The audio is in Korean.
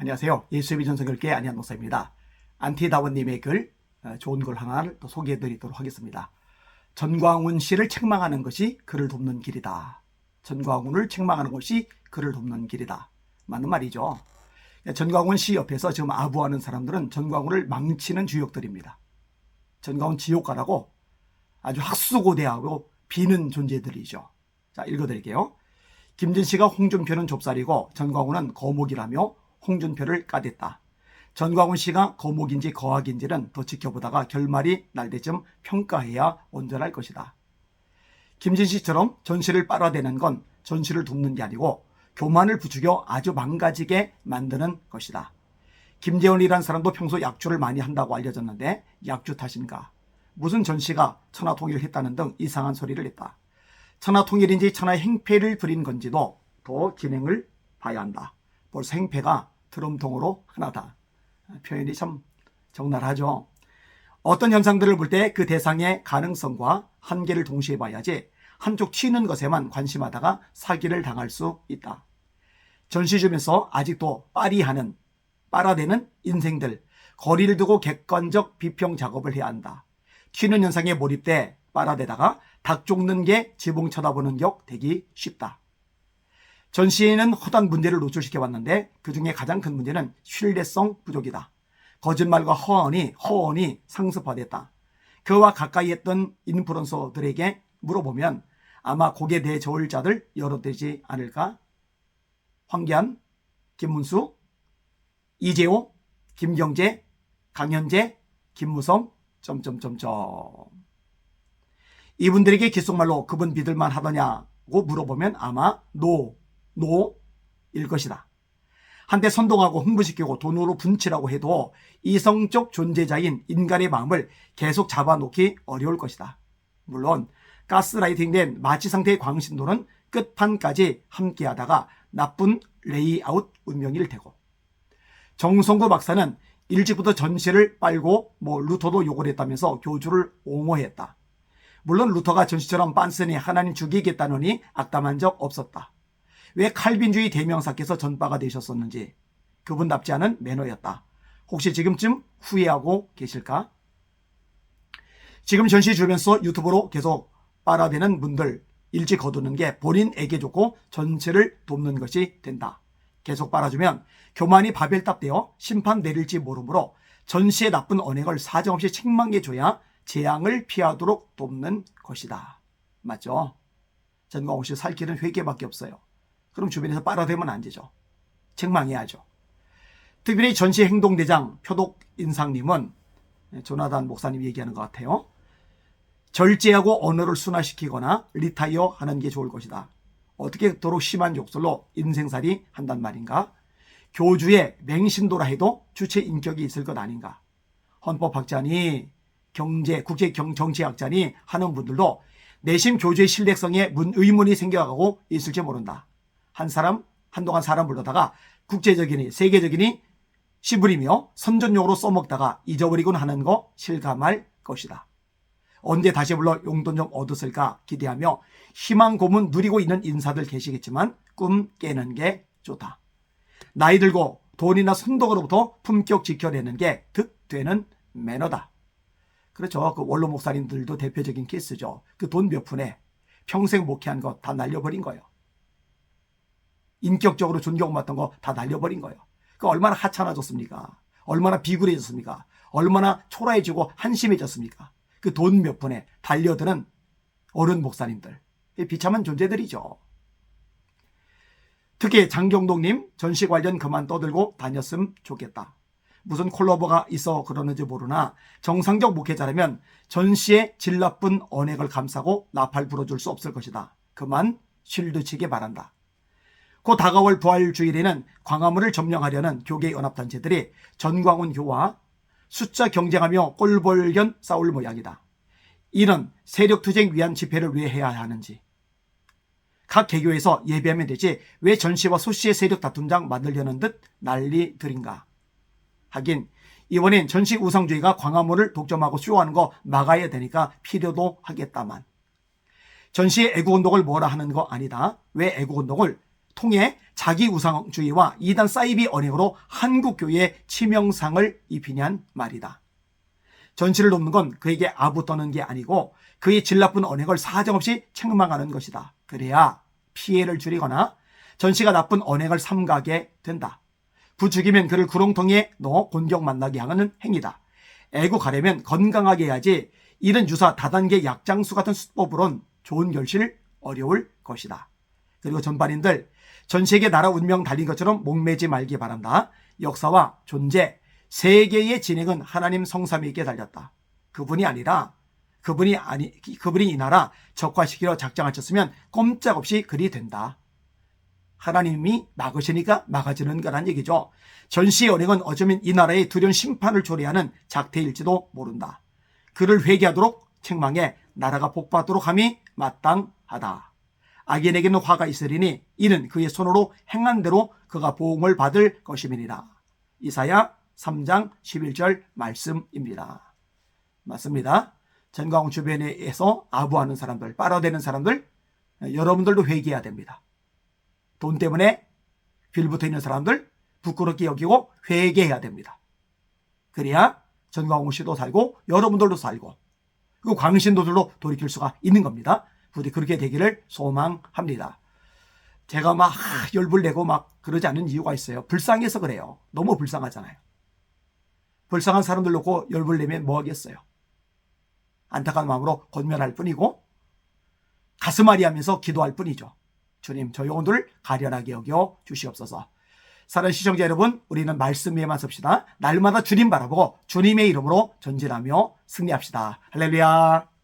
안녕하세요. 예수의 전성결계 안희한 목사입니다. 안티다원님의 글, 어, 좋은 글 하나를 또 소개해드리도록 하겠습니다. 전광훈 씨를 책망하는 것이 그를 돕는 길이다. 전광훈을 책망하는 것이 그를 돕는 길이다. 맞는 말이죠. 전광훈 씨 옆에서 지금 아부하는 사람들은 전광훈을 망치는 주역들입니다. 전광훈 지옥가라고 아주 학수고대하고 비는 존재들이죠. 자, 읽어드릴게요. 김진 씨가 홍준표는 좁쌀이고 전광훈은 거목이라며 홍준표를 까댔다. 전광훈 씨가 거목인지 거학인지는 더 지켜보다가 결말이 날 때쯤 평가해야 온전할 것이다. 김진 씨처럼 전시를 빨아대는 건 전시를 돕는 게 아니고 교만을 부추겨 아주 망가지게 만드는 것이다. 김재원이라는 사람도 평소 약주를 많이 한다고 알려졌는데 약주 탓인가? 무슨 전시가 천하통일을 했다는 등 이상한 소리를 했다. 천하통일인지 천하 행패를 부린 건지도 더 진행을 봐야 한다. 벌써 행패가 드럼통으로 하나다. 표현이 참 적나라하죠. 어떤 현상들을 볼 때 그 대상의 가능성과 한계를 동시에 봐야지 한쪽 튀는 것에만 관심하다가 사기를 당할 수 있다. 전시점에서 아직도 빠리하는 빨아대는 인생들 거리를 두고 객관적 비평 작업을 해야 한다. 튀는 현상에 몰입돼 빨아대다가 닭 쫓는 게 지붕 쳐다보는 격 되기 쉽다. 전시에는 허단 문제를 노출시켜봤는데 그 중에 가장 큰 문제는 신뢰성 부족이다. 거짓말과 허언이 허언이 상습화됐다. 그와 가까이 했던 인플루언서들에게 물어보면 아마 고개 내저을 자들 여러 되지 않을까? 황기안, 김문수, 이재호, 김경재, 강현재, 김무성, 점점점점. 이분들에게 귓속말로 그분 믿을만 하더냐고 물어보면 아마 노, 노일 것이다. 한때 선동하고 흥분시키고 돈으로 분치라고 해도 이성적 존재자인 인간의 마음을 계속 잡아놓기 어려울 것이다. 물론 가스라이팅된 마취 상태의 광신도는 끝판까지 함께하다가 나쁜 레이아웃 운명일 테고 정성구 박사는 일찍부터 전시를 빨고 뭐 루터도 욕을 했다면서 교주를 옹호했다. 물론 루터가 전시처럼 빤스니 하나님 죽이겠다느니 악담한 적 없었다. 왜 칼빈주의 대명사께서 전파가 되셨었는지 그분답지 않은 매너였다. 혹시 지금쯤 후회하고 계실까? 지금 전시 주면서 유튜브로 계속 빨아대는 분들 일찍 거두는 게 본인에게 좋고 전체를 돕는 것이 된다. 계속 빨아주면 교만이 바벨탑되어 심판 내릴지 모르므로 전시의 나쁜 언행을 사정없이 책망해줘야 재앙을 피하도록 돕는 것이다. 맞죠? 전광호 씨 살 길은 회개밖에 없어요. 그럼 주변에서 빨아대면 안 되죠. 책망해야죠. 특별히 전시 행동대장 표독 인상님은 조나단 목사님 얘기하는 것 같아요. 절제하고 언어를 순화시키거나 리타이어 하는 게 좋을 것이다. 어떻게 도록 심한 욕설로 인생살이 한단 말인가? 교주의 맹신도라 해도 주체 인격이 있을 것 아닌가? 헌법학자니 경제, 국제 경, 정치학자니 하는 분들도 내심 교주의 신뢰성에 문, 의문이 생겨가고 있을지 모른다. 한 사람, 한동안 사람 불러다가 국제적이니 세계적이니 씨부리며 선전용으로 써먹다가 잊어버리곤 하는 거 실감할 것이다. 언제 다시 불러 용돈 좀 얻었을까 기대하며 희망 고문 누리고 있는 인사들 계시겠지만 꿈 깨는 게 좋다. 나이 들고 돈이나 손덕으로부터 품격 지켜내는 게 득되는 매너다. 그렇죠. 그 원로 목사님들도 대표적인 케이스죠. 그 돈 몇 푼에 평생 목회한 거다 날려버린 거예요. 인격적으로 존경받던 거 다 날려버린 거예요. 그 얼마나 하찮아졌습니까? 얼마나 비굴해졌습니까? 얼마나 초라해지고 한심해졌습니까? 그 돈 몇 푼에 달려드는 어른 목사님들. 비참한 존재들이죠. 특히 장경동님 전시 관련 그만 떠들고 다녔으면 좋겠다. 무슨 콜라보가 있어 그러는지 모르나 정상적 목회자라면 전시의 질 나쁜 언행을 감싸고 나팔 불어줄 수 없을 것이다. 그만 실드 치게 바란다. 곧 다가올 부활 주일에는 광화문을 점령하려는 교계 연합단체들이 전광훈 교와 숫자 경쟁하며 꼴벌견 싸울 모양이다. 이는 세력투쟁 위한 집회를 왜 해야 하는지. 각 개교에서 예배하면 되지 왜 전시와 소시의 세력 다툼장 만들려는 듯 난리들인가. 하긴 이번엔 전시 우상주의가 광화문을 독점하고 쇼하는 거 막아야 되니까 필요도 하겠다만. 전시의 애국운동을 뭐라 하는 거 아니다. 왜 애국운동을 통해 자기 우상주의와 이단 사이비 언행으로 한국 교회에 치명상을 입히냔 말이다. 전시를 돕는 건 그에게 아부 떠는 게 아니고 그의 질 나쁜 언행을 사정없이 책망하는 것이다. 그래야 피해를 줄이거나 전시가 나쁜 언행을 삼가게 된다. 부죽이면 그를 구렁텅이에 넣어 곤경 만나게 하는 행위다. 애국하려면 건강하게 해야지 이런 유사 다단계 약장수 같은 수법으론 좋은 결실 어려울 것이다. 그리고 전반인들 전 세계 나라 운명 달린 것처럼 목매지 말기 바란다. 역사와 존재, 세계의 진행은 하나님 성삼위께 달렸다. 그분이 아니라 그분이 아니 그분이 이 나라 적화시키려 작정하셨으면 꼼짝없이 그리 된다. 하나님이 막으시니까 막아지는 거란 얘기죠. 전시의 언행은 어쩌면 이 나라의 두려운 심판을 초래하는 작태일지도 모른다. 그를 회개하도록 책망해 나라가 복받도록 함이 마땅하다. 악인에게는 화가 있으리니 이는 그의 손으로 행한 대로 그가 보응을 받을 것임이니라. 이사야 3장 11절 말씀입니다. 맞습니다. 전광 주변에서 아부하는 사람들, 빨아대는 사람들, 여러분들도 회개해야 됩니다. 돈 때문에 빌붙어 있는 사람들 부끄럽게 여기고 회개해야 됩니다. 그래야 전광훈 씨도 살고 여러분들도 살고 그리고 광신도들도 돌이킬 수가 있는 겁니다. 부디 그렇게 되기를 소망합니다. 제가 막 열불 내고 막 그러지 않는 이유가 있어요. 불쌍해서 그래요. 너무 불쌍하잖아요. 불쌍한 사람들 놓고 열불 내면 뭐 하겠어요. 안타까운 마음으로 권면할 뿐이고 가슴앓이 하면서 기도할 뿐이죠. 주님 저 영혼들을 가련하게 여겨 주시옵소서. 사랑하는 시청자 여러분 우리는 말씀 위에만 섭시다. 날마다 주님 바라보고 주님의 이름으로 전진하며 승리합시다. 할렐루야.